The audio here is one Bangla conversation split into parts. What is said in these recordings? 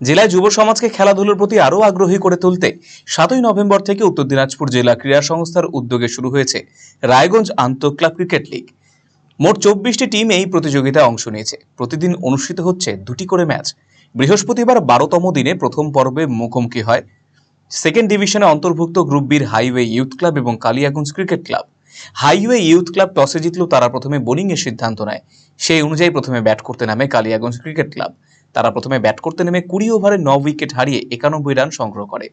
জেলায় যুব সমাজকে খেলাধুলার প্রতি আরও আগ্রহী করে তুলতে সাতই নভেম্বর থেকে উত্তর দিনাজপুর জেলা ক্রীড়া সংস্থার উদ্যোগে শুরু হয়েছে রায়গঞ্জ আন্তঃ ক্লাব ক্রিকেট লিগ। মোট চব্বিশটি টিম এই প্রতিযোগিতায় অংশ নিয়েছে। প্রতিদিন অনুষ্ঠিত হচ্ছে দুটি করে ম্যাচ। বৃহস্পতিবার বারোতম দিনে প্রথম পর্বে মুখোমুখি হয় সেকেন্ড ডিভিশনে অন্তর্ভুক্ত গ্রুপ বির হাইওয়ে ইউথ ক্লাব এবং Kaliaganj cricket club. Highway youth club টসে জিতলেও তারা প্রথমে বোলিংয়ের সিদ্ধান্ত নেয়। সেই অনুযায়ী প্রথমে ব্যাট করতে নামে কালিয়াগঞ্জ ক্রিকেট ক্লাব। তারা প্রথমে ব্যাট করতে নেমে কুড়ি ওভারে ন উইকেট হারিয়ে একানব্বই রান সংগ্রহ করে।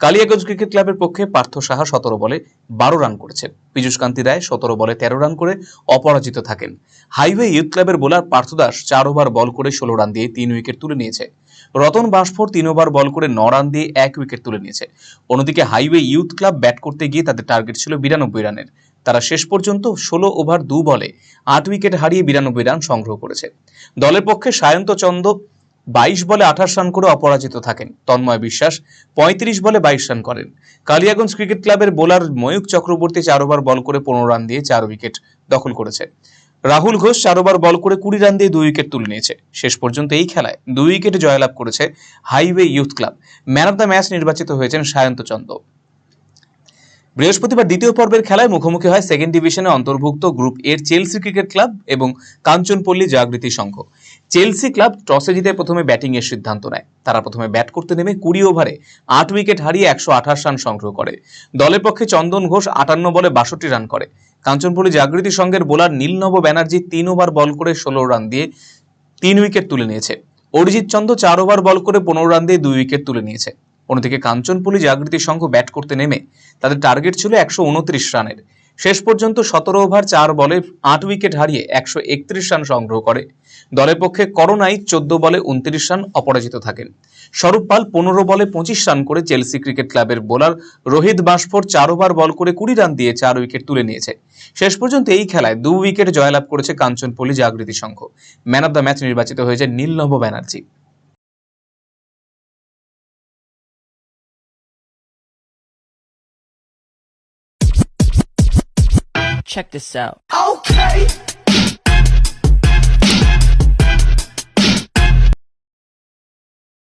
কালিয়াগঞ্জ ক্রিকেট ক্লাবের পক্ষে পার্থ সাহা সতেরো বলে বারো রান করেছেন। পীযুষ কান্তি রায় সতেরো বলে তেরো রান করে অপরাজিত থাকেন। হাইওয়ে ইউথ ক্লাবের বোলার পার্থ দাস চার ওভার বল করে ষোলো রান দিয়ে তিন উইকেট তুলে নিয়েছে। রতন বাঁশফোর তিন ওভার বল করে ন রান দিয়ে এক উইকেট তুলে নিয়েছে। অন্যদিকে হাইওয়ে ইউথ ক্লাব ব্যাট করতে গিয়ে তাদের টার্গেট ছিল বিরানব্বই রানের। তারা শেষ পর্যন্ত ষোলো ওভার দু বলে আট উইকেট হারিয়ে বিরানব্বই রান সংগ্রহ করেছে। দলের পক্ষে সায়ন্ত চন্দ বাইশ বলে আঠাশ রান করে অপরাজিত থাকেন। তন্ময় বিশ্বাস পঁয়ত্রিশ বলে বাইশ রান করেন। কালিয়াগঞ্জ ক্রিকেট ক্লাবের বোলার ময়ূক চক্রবর্তী চার ওভার বল করে পনেরো রান দিয়ে চার উইকেট দখল করেছে। রাহুল ঘোষ চার ওভার বল করে কুড়ি রান দিয়ে দুই উইকেট তুলে নিয়েছে। শেষ পর্যন্ত এই খেলায় দুই উইকেটে জয়লাভ করেছে highway youth club. Man of the match নির্বাচিত হয়েছেন সায়ন্ত চন্দ বৃহস্পতিবার দ্বিতীয় পর্বের খেলায় মুখোমুখি হয় সেকেন্ড ডিভিশনে অন্তর্ভুক্ত গ্রুপ এর চেলসি ক্রিকেট ক্লাব এবং কাঞ্চনপল্লী জাগৃতি সংঘ। চেলসি ক্লাব টসে জিতে প্রথমে ব্যাটিং এর সিদ্ধান্ত নেয়। তারা প্রথমে ব্যাট করতে নেমে কুড়ি ওভারে আট উইকেট হারিয়ে একশো আঠাশ রান সংগ্রহ করে। দলের পক্ষে চন্দন ঘোষ আটান্ন বলে বাষট্টি রান করে। কাঞ্চনপল্লী জাগৃতি সংঘের বোলার নীলনব ব্যানার্জি তিন ওভার বল করে ষোলো রান দিয়ে তিন উইকেট তুলে নিয়েছে। অরিজিৎ চন্দ চার ওভার বল করে পনেরো রান দিয়ে দুই উইকেট তুলে নিয়েছে। অন্যদিকে কাঞ্চনপুলি জাগৃতি সংঘ ব্যাট করতে নেমে তাদের টার্গেট ছিল একশো উনত্রিশ রানের। শেষ পর্যন্ত সতেরো ওভার চার বলে আট উইকেট হারিয়ে একশো একত্রিশ রান সংগ্রহ করে। দলের পক্ষে করোনাই চোদ্দ বলে উনত্রিশ রান অপরাজিত থাকেন। স্বরূপ পাল পনেরো বলে পঁচিশ রান করে চেলসি ক্রিকেট ক্লাবের বোলার রোহিত বাঁশফোর চার ওভার বল করে কুড়ি রান দিয়ে চার উইকেট তুলে নিয়েছে। শেষ পর্যন্ত এই খেলায় দু উইকেট জয়লাভ করেছে Kanchanpalli Jagriti Sangha. Man of the match নির্বাচিত হয়েছে নীলনভ Banerjee. Check this out. Okay.